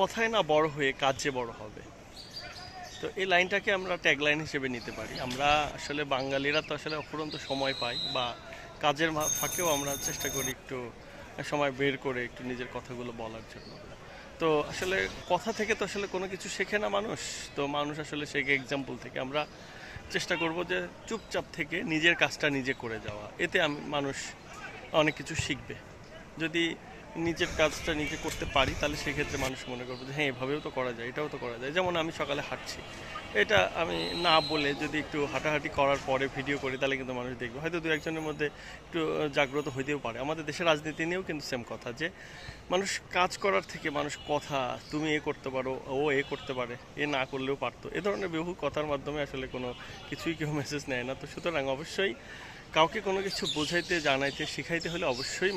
কথায় না বড় হয়ে কাজে বড় হবে। তো এই লাইনটাকে আমরা ট্যাগলাইন হিসেবে নিতে পারি। আমরা আসলে বাঙালিরা তো আসলে অফুরন্ত সময় পাই বা কাজের ফাঁকেও আমরা চেষ্টা করি একটু সময় বের করে একটু নিজের কথাগুলো বলার জন্য। তো আসলে কথা থেকে তো আসলে কোনো কিছু শেখে না মানুষ। তো মানুষ আসলে শেখে এক্সাম্পল থেকে আমরা চেষ্টা করব যে চুপচাপ থেকে নিজের কাজটা নিজে করে যাওয়া। এতে আমি মানুষ অনেক কিছু শিখবে। যদি নিজের কাজটা নিজে করতে পারি, তাহলে সেক্ষেত্রে মানুষ মনে করবে যে হ্যাঁ এভাবেও তো করা যায়, এটাও তো করা যায়। যেমন আমি সকালে হাঁটছি। এটা আমি না বলে যদি একটু হাঁটাহাঁটি করার পরে ভিডিও করি, তাহলে কিন্তু মানুষ দেখবে। হয়তো দু একজনের মধ্যে একটু জাগ্রত হইতেও পারে। আমাদের দেশের রাজনীতি নিয়েও কিন্তু সেম কথা যে, মানুষ কাজ করার থেকে মানুষ কথা, তুমি এ করতে পারো, ও এ করতে পারে, এ না করলেও পারতো। এ ধরনের বহু কথার মাধ্যমে আসলে কোনো কিছুই কেউ মেসেজ নেয় না। তো সুতরাং অবশ্যই কাউকে কোনো কিছু বোঝাইতে, জানাইতে, শিখাইতে হলে অবশ্যই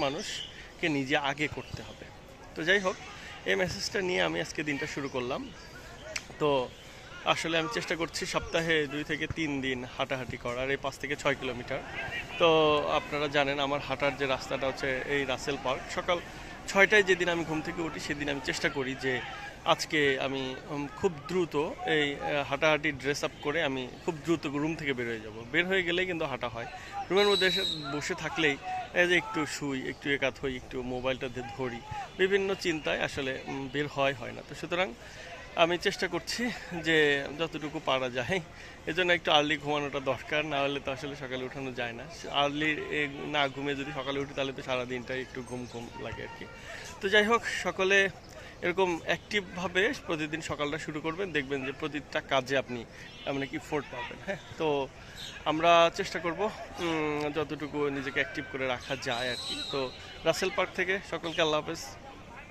মানুষকে নিজে আগে করতে হবে। তো যাই হোক, এই মেসেজটা নিয়ে আমি আজকে দিনটা শুরু করলাম। তো আসলে আমি চেষ্টা করছি সপ্তাহে দুই থেকে তিন দিন হাঁটাহাঁটি করার, এই পাঁচ থেকে ছয় কিলোমিটার। তো আপনারা জানেন আমার হাঁটার যে রাস্তাটা হচ্ছে এই রাসেল পার্ক। সকাল ছয়টায় যেদিন আমি ঘুম থেকে উঠি, সেদিন আমি চেষ্টা করি যে আজকে আমি খুব দ্রুত এই হাঁটাহাঁটি ড্রেস আপ করে আমি খুব দ্রুত রুম থেকে বের হয়ে যাব। বের হয়ে গেলেই কিন্তু হাঁটা হয়। রুমের মধ্যে এসে বসে থাকলেই যে একটু শুই, একটু একাত হই, একটু মোবাইলটা দিয়ে ধরি, বিভিন্ন চিন্তায় আসলে বের হয় হয় না। তো সুতরাং আমি চেষ্টা করছি যে যতটুকু পারা যায়। এজন্য একটু আর্লি ঘুমানোটা দরকার, না হলে তো আসলে সকালে উঠানো যায় না। আর্লি না ঘুমিয়ে যদি সকালে উঠি, তাহলে তো সারা দিনটাই একটু ঘুম ঘুম লাগে আর কি। তো যাই হোক, সকলে এরকম অ্যাক্টিভভাবে প্রতিদিন সকালটা শুরু করবেন, দেখবেন যে প্রতিটা কাজে আপনি মানে কি ফোর্ট পাবেন হ্যাঁ? তো আমরা চেষ্টা করব যতটুকু নিজেকে অ্যাক্টিভ করে রাখা যায় আর কি। তো রাসেল পার্ক থেকে সকলকে আল্লাহ হাফেজ।